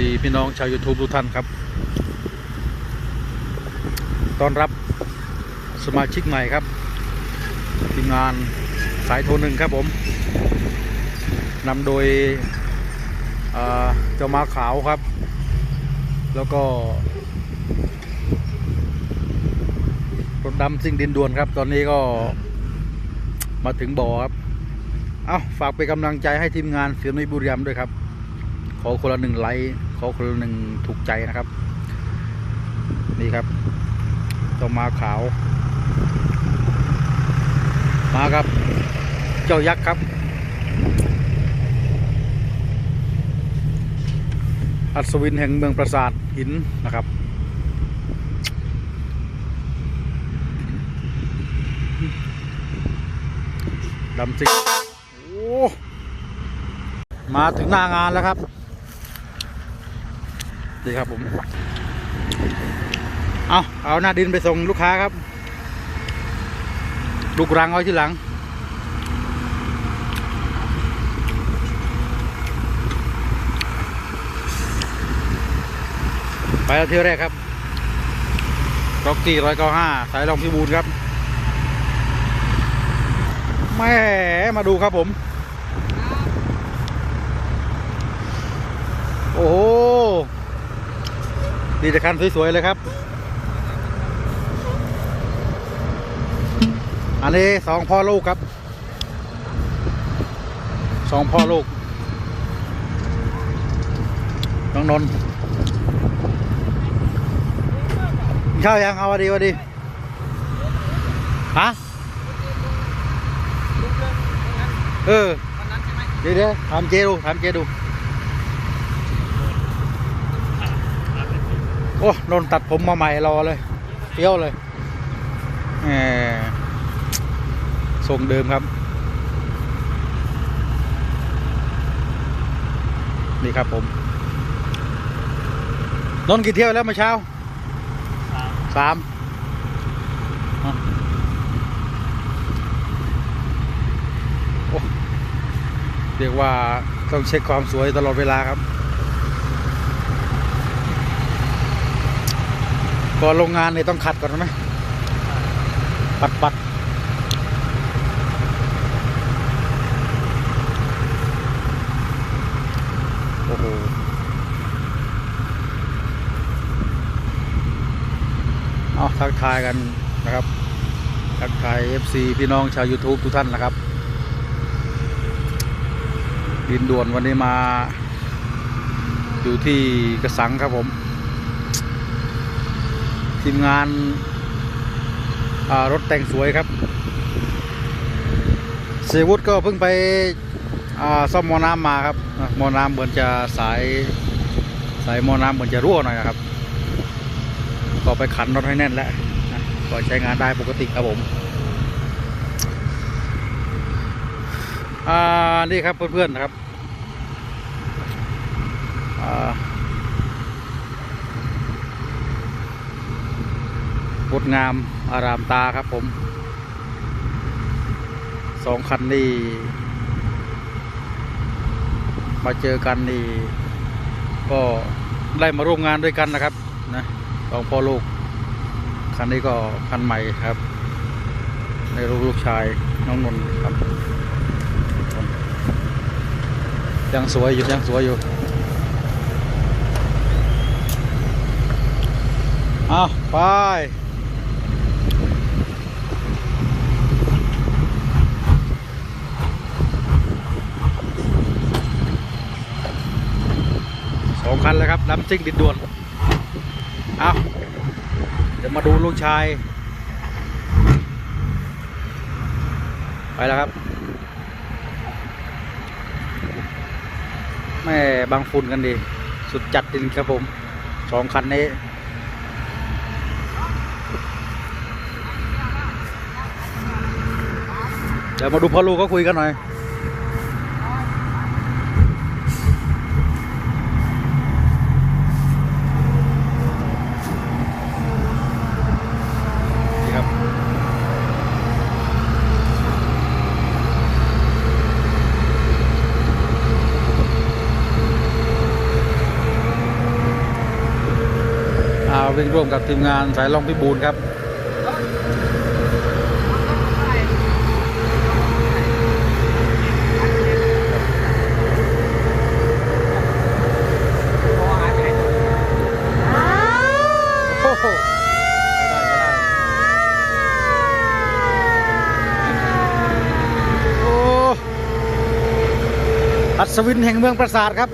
ดีพี่น้องชาว YouTube ทุกท่านครับ ต้อนรับสมาชิกใหม่ครับ ทีมงานสายโทรหนึ่งครับผมนำโดยเจ้ามาขาวครับ แล้วก็รถดำซิ่งดินด่วนครับ ตอนนี้ก็มาถึงบ่อครับ เอาฝากเป็นกำลังใจให้ทีมงานเสียนุยบุรีรัมย์ด้วยครับ ขอคนละหนึ่งไลค์ เขอคนหนึ่งถูกใจนะครับ นี่ครับเจ้ามาขาว มาครับ เจ้ายักษ์ครับอัศวินแห่งเมืองปราสาทหินนะครับ ดำจริงโอ้ มาถึงหน้างานแล้วครับ ดีครับผม เอาเอาหน้าดินไปส่งลูกค้าครับ ลูกรังเอาที่หลัง ไปแล้วเที่ยวแรกครับร็อกกี้ร้อยเก้าห้าสายรองพิบูลครับแม่มาดูครับผม โอ้โห ดีแต่คันสวยๆเลยครับ อันนี้สองพ่อลูกครับ สองพ่อลูก น้องนนท์ข้าวยังเอาวะดีวะดีฮะเออเดี๋ยวเดี๋ยวถามเจดูถามเจดู อ้นนตัดผมมาใหม่รอเลยเฟี้ยวเลยทรงเดิมครับ นี่ครับผมนนกี่เที่ยวแล้วเมื่อเช้าสามเรียกว่าต้องเช็คความสวยตลอดเวลาครับ ก่อนโรงงานเนี่ยต้องขัดก่อนไหมปัดปัดโอ้โหเอาทักทายกันนะครับ ทักทาย FC พี่น้องชาว YouTube ทุกท่านนะครับ ดินด่วนวันนี้มา อยู่ที่กระสังครับผม ทีมงานารถแต่งสวยครับเสยวุฒก็เพิ่งไปซ่อมมอน้ำมาครับอะหมอน้ำเหมือนจะสายสายมอน้ำเหมือนจะรั่วหน่อยนะครับก็ไปขันรถให้แน่นแล้วก็ใช้งานได้ปกติครับผมนี่ครับเพื่อนๆนะครับอ่าง ดงามอารามตาครับผมสองคันนี้มาเจอกันนี่ก็ได้มาร่วมงานด้วยกันนะครับนะสองพ่อลูก คันนี้ก็คันใหม่ครับในลูกลูกชายน้องนนท์ครับ ยังสวยอยู่ยังสวยอยู่เอาวไป คันเลยครับน้ำซิ่งดินด่วน เอาเดี๋ยวมาดูลูกชาย ไปแล้วครับ แม่บางฝุ่นกันดี สุดจัดจริงครับผมสองคันนี้เดี๋ยวมาดูพ่อลูกก็คุยกันหน่อย นี่ครับ วิ่งร่วมกับทีมงานสายลองพิบูลครับโอ้โหไม่ได้ไม่ได้โอ้อัศวินแห่งเมืองปราสาทครับ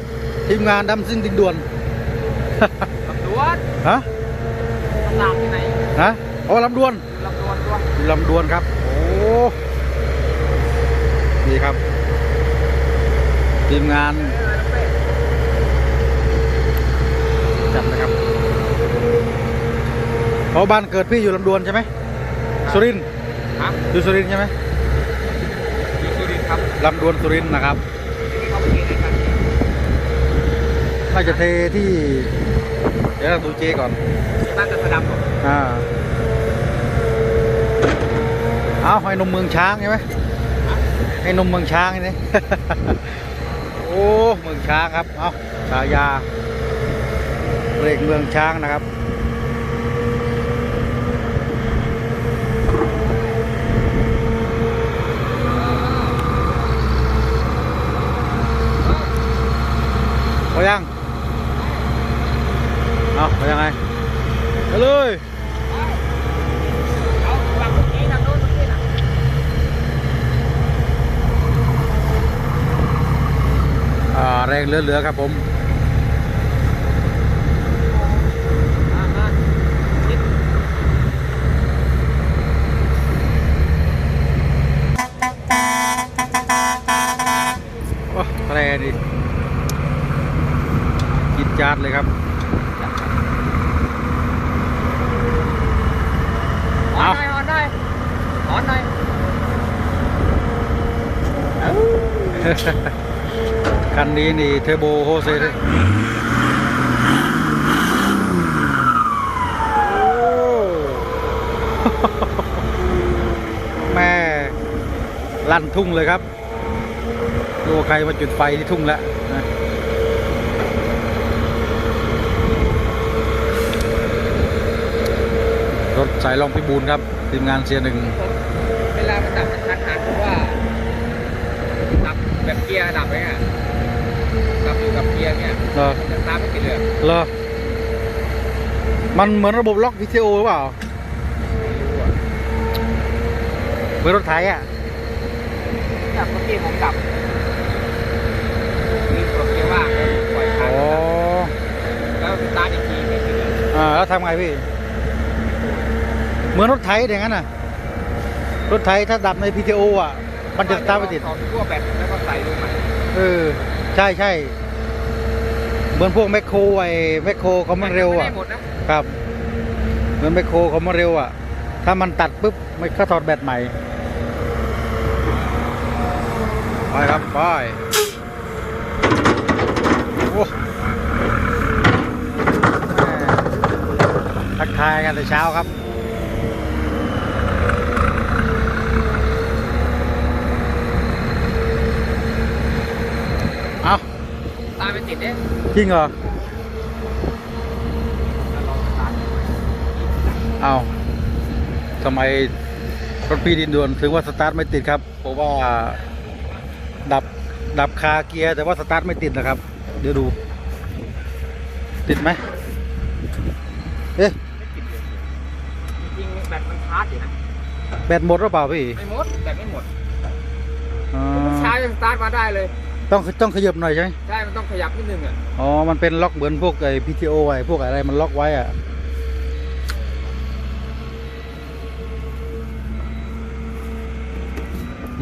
ทีมงานดำซิ่งดินด่วนลำดวนฮะ ลำที่ไหนฮะโอ้ลำดวนลำดวนตัวลำดวนครับ โอ้นี่ครับ ทีมงานจับนะครับเพราะบ้านเกิดพี่อยู่ลำดวนใช่ไหมสุรินทร์ฮะอยู่สุรินทร์ใช่ไหมอยู่สุรินทร์ครับลำดวนสุรินทร์นะครับที่เขาไปเทในกันน่าจะเทที่เดี๋ยวเราดูเจก่อนที่บ้านกระสดำผมอ่าเอาให้นมเมืองช้างใช่ไหมให้นมเมืองช้างนี่โอ้เมืองช้างครับเอาฉายาเบรกเมืองช้างนะครับพอยัง เอาไปยังไงไปเลยเอาวางตรงนี้ทางโน้นตรงนี้นะอ่าแรงเหลือๆครับผม อ่าอ่าชิด โอ้แรงดิกินจานเลยครับ หอนหน่อยหอนหน่อยหอนหน่อย คันนี้นี่เทโบโฮเซเลยแม่ลั่นทุ่งเลยครับดูใครมาจุดไฟที่ทุ่งแล้วนะรถสายลองพิบูลครับ ทีมงานเสียหนึ่ง เวลามันดับมันทันหันเพราะว่าดับ แบบเกียร์ดับไว้อะดับอยู่กับเกียร์เนี่ยเหรอจะตามไม่ติดเลยเหรอมันเหมือนระบบล็อกวิดีโอหรือเปล่าไม่รู้อะเหมือนรถไถอะดับเมื่อกี้ผมดับมีกดเกียร์ว่างแล้วปล่อยค้างอ๋อแล้วสตาร์ทอีกทีไม่ติดเลยอ่าแล้วทำไงพี่ เหมือนรถไถอย่างนั้นน่ะรถไถถ้าดับใน PTO อะ มันจะสตาร์ทไม่ติดถอดทั่วแบตแล้ว ก็ใส่ลงใหม่เออใช่ใช่เหมือนพวกแมคโครไอ้แมคโครเขามันเร็วอะ ไม่ได้หมดนะครับ เหมือนแมคโครเขามันเร็วอะ ถ้ามันตัดปุ๊บมันก็ถอดแบตใหม่ ไปครับไปโอ้แม่ทักทายกันแต่เช้าครับ เอา ตามไม่ติดเด้จริงเหรอลองสตาร์ทเอาทำไมรถพี่ดินด่วนถึงว่าสตาร์ทไม่ติดครับ เพราะว่าดับดับคาเกียร์แต่ว่าสตาร์ทไม่ติดนะครับ เดี๋ยวดู ติดไหมเอ๊ะไม่ติดเลยจริงๆแบตมันชาร์จอยู่นะแบตหมดหรือเปล่าพี่ไม่หมดแบตไม่หมดอ๋อชาร์จยังสตาร์ทมาได้เลย ต้องต้องขยับหน่อยใช่ไหมใช่ มันต้องขยับนิดนึงอะ อ๋อ มันเป็นล็อกเหมือนพวกไอ้ PTO ไอ้พวกอะไรมันล็อกไว้อะ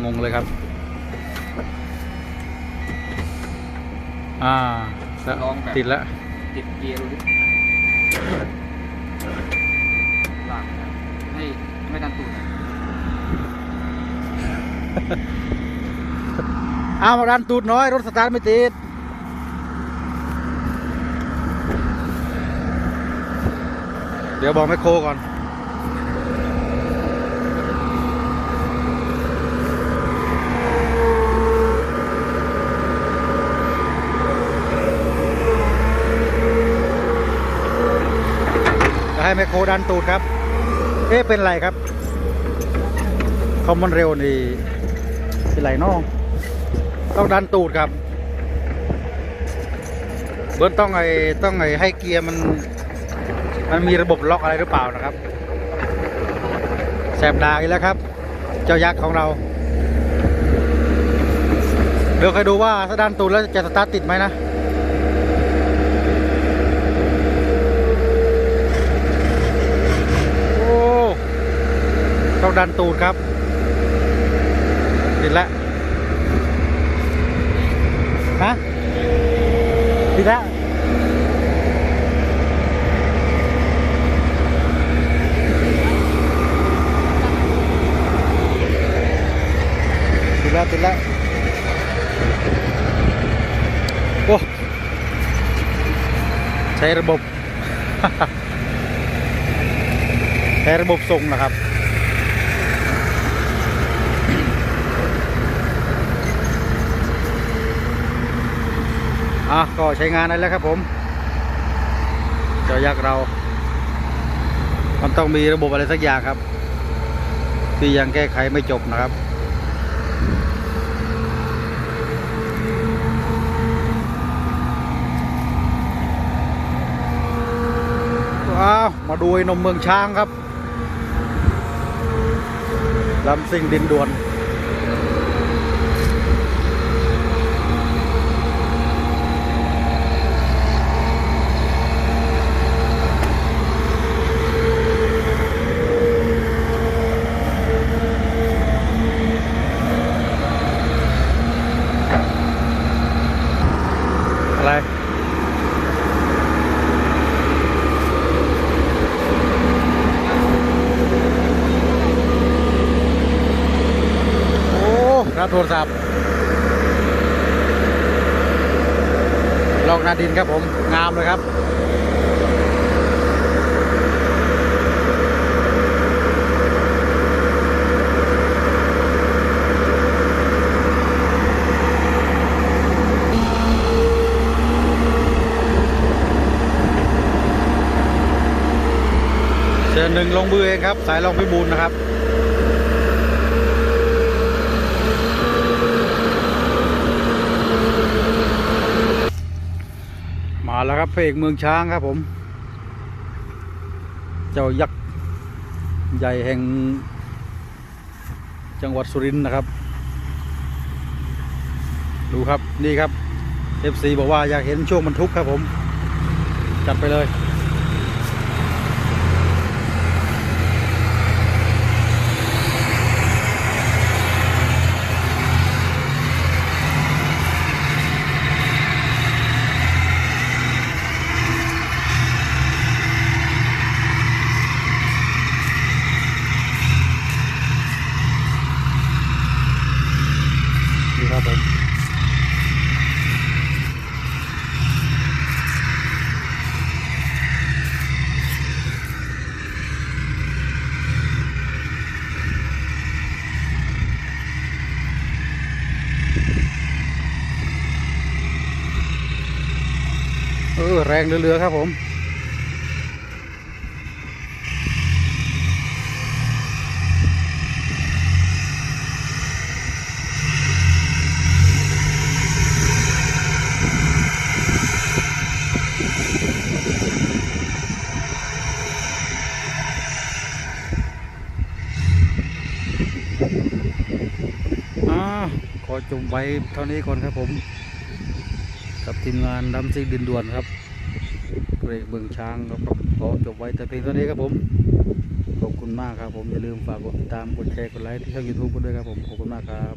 งงเลยครับ อ่าแล้วลองแบบติดแล้วติดเกียร์ดูดิลากนะให้ไม่ดันตูด นะอ้ามาดันตูดน้อย รถสตาร์ทไม่ติดเดี๋ยวบอกแมคโครก่อน จะให้แมคโครดันตูดครับ เอ๊ะเป็นไรครับคอมมันเร็วนี่เป็นไรน้อง ต้องดันตูดครับ เบิร์ต้องไอ้ต้องไอ้ให้เกียร์มัน มันมีระบบล็อกอะไรหรือเปล่านะครับ แสบดาอีกแล้วครับ เจ้ายักษ์ของเรา เดี๋ยวคอยดูว่าถ้าดันตูดแล้วจะสตาร์ทติดไหมนะโอ้ต้องดันตูดครับติดแล้ว ฮะ ติ ดแล้วติดแล้วติดแล้วโอ้ใช้ระบบ ใช้ระบบส่งนะครับ อะก็ใช้งานได้แล้วครับผมเจ้ายักษ์เรา มันต้องมีระบบอะไรสักอย่างครับ ที่ยังแก้ไขไม่จบนะครับ้าวมาดูไอ้นมเมืองช้างครับลำซิ่งดินด่วน อะไร โอ้ รับโทรศัพท์ลอกนาดินครับผม งามเลยครับเชิญหนึ่งลงมือเองครับ สายลองพิบูลนะครับ แล้วครับพระเอกเมืองช้างครับผม เจ้ายักษ์ใหญ่แห่งจังหวัดสุรินทร์นะครับ ดูครับนี่ครับ FC บอกว่าอยากเห็นช่วงบรรทุกครับผม จัดไปเลย รงเรือๆครับผมอ่าขอจบไว้เท่านี้ก่อนครับผม กับทีมงานดำซิ่งดินด่วนครับ เรกเบืองช้างครับขอจบไว้แต่เพียงเท่านี้ครับผมขอบคุณมากครับผมอย่าลืมฝากกดติดตามกดแชร์กดไลค์ที่ช่องยูทูบกันด้วยครับผมขอบคุณมากครับ